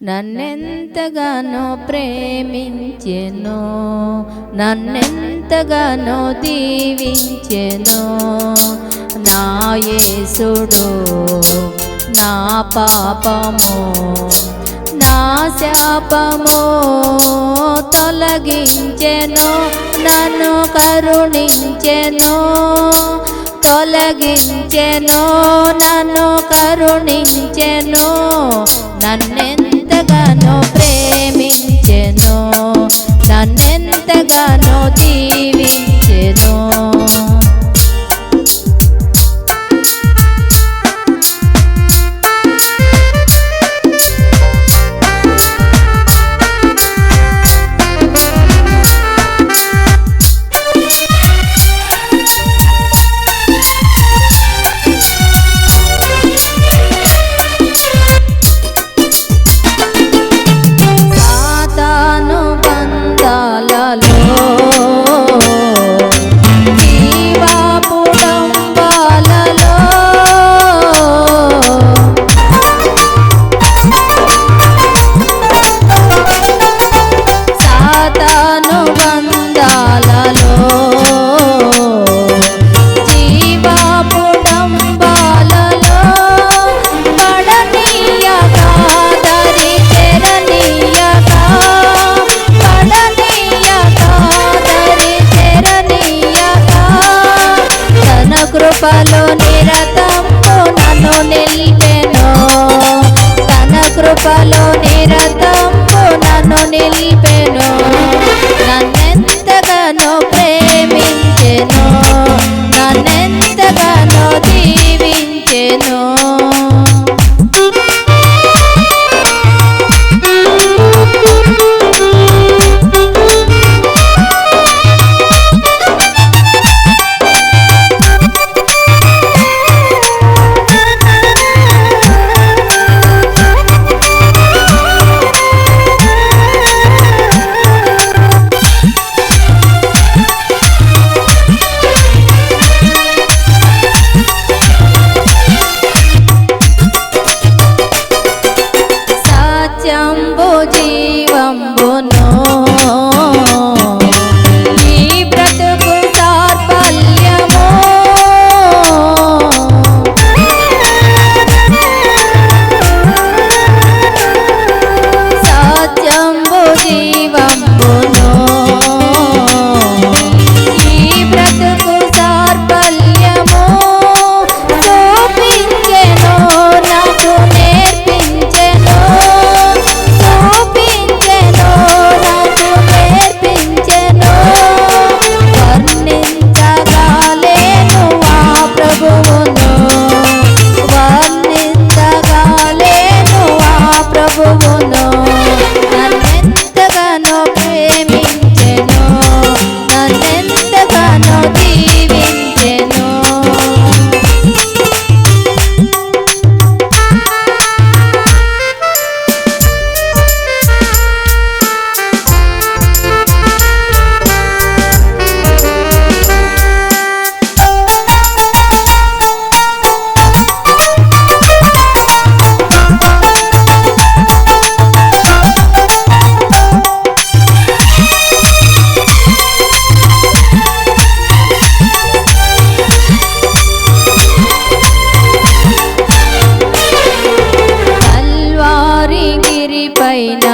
నన్నెంతగానో ప్రేమించెను నన్నెంతగానో దీవించెను నా యేసుడు నా పాపము నా శాపము తొలగించెను నన్ను కరుణించెను తొలగించెను నన్ను కరుణించెను నన్నెంత నన్నెంతగానో బంధాలలో జీవాపుడంబాలలో పడనీయక దరి తెరనీయక పడనీయక దరి తెరనీయక తన కృపలో నిరతము నన్ను నిలిపెను. తన కృపలో నిరతము నన్ను నిలిపెను. నన్నెంతగానో ainda.